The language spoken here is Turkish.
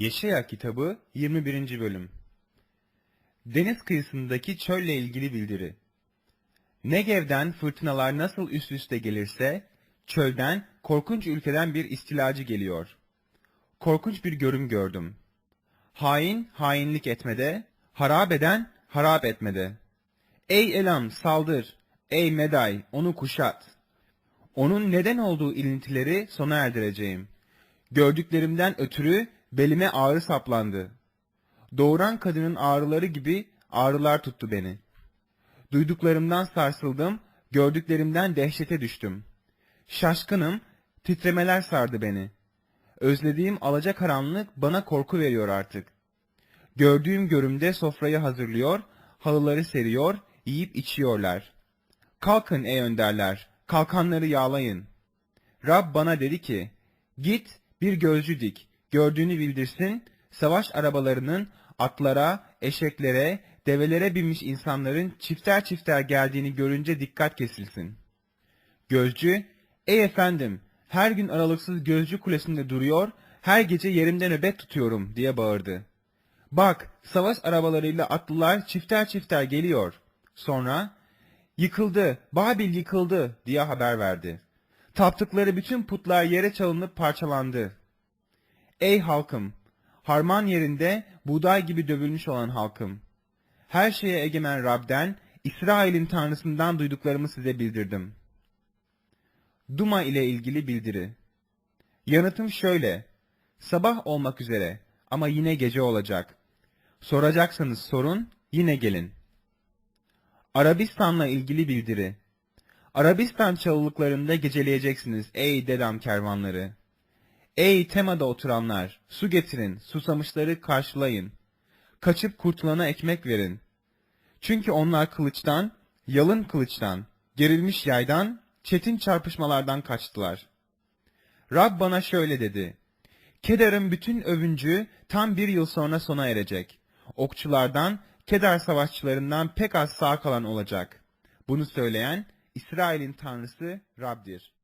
Yeşaya kitabı 21. bölüm Deniz kıyısındaki çölle ilgili bildiri. Negev'den fırtınalar nasıl üst üste gelirse, çölden, korkunç ülkeden bir istilacı geliyor. Korkunç bir görüm gördüm. Hain, hainlik etmede, harap eden, harap etmede. Ey Elam, saldır! Ey Meday, onu kuşat! Onun neden olduğu ilintileri sona erdireceğim. Gördüklerimden ötürü belime ağrı saplandı. Doğuran kadının ağrıları gibi ağrılar tuttu beni. Duyduklarımdan sarsıldım, gördüklerimden dehşete düştüm. Şaşkınım, titremeler sardı beni. Özlediğim alacakaranlık bana korku veriyor artık. Gördüğüm görümde sofrayı hazırlıyor, halıları seriyor, yiyip içiyorlar. Kalkın ey önderler, kalkanları yağlayın. Rab bana dedi ki, git bir gözcü dik, gördüğünü bildirsin, savaş arabalarının atlara, eşeklere, develere binmiş insanların çifter çifter geldiğini görünce dikkat kesilsin. Gözcü, ey efendim, her gün aralıksız gözcü kulesinde duruyor, her gece yerimde nöbet tutuyorum diye bağırdı. Bak, savaş arabalarıyla atlılar çifter çifter geliyor. Sonra, yıkıldı, Babil yıkıldı diye haber verdi. Taptıkları bütün putlar yere çalınıp parçalandı. Ey halkım! Harman yerinde buğday gibi dövülmüş olan halkım! Her şeye egemen Rab'den, İsrail'in tanrısından duyduklarımı size bildirdim. Duma ile ilgili bildiri. Yanıtım şöyle. Sabah olmak üzere ama yine gece olacak. Soracaksanız sorun, yine gelin. Arabistan'la ilgili bildiri. Arabistan çalılıklarında geceleyeceksiniz ey dedam kervanları. Ey Tema'da oturanlar, su getirin, susamışları karşılayın. Kaçıp kurtulana ekmek verin. Çünkü onlar kılıçtan, yalın kılıçtan, gerilmiş yaydan, çetin çarpışmalardan kaçtılar. Rab bana şöyle dedi. Kedar'ın bütün övüncü tam bir yıl sonra sona erecek. Okçulardan, Kedar savaşçılarından pek az sağ kalan olacak. Bunu söyleyen İsrail'in tanrısı Rab'dir.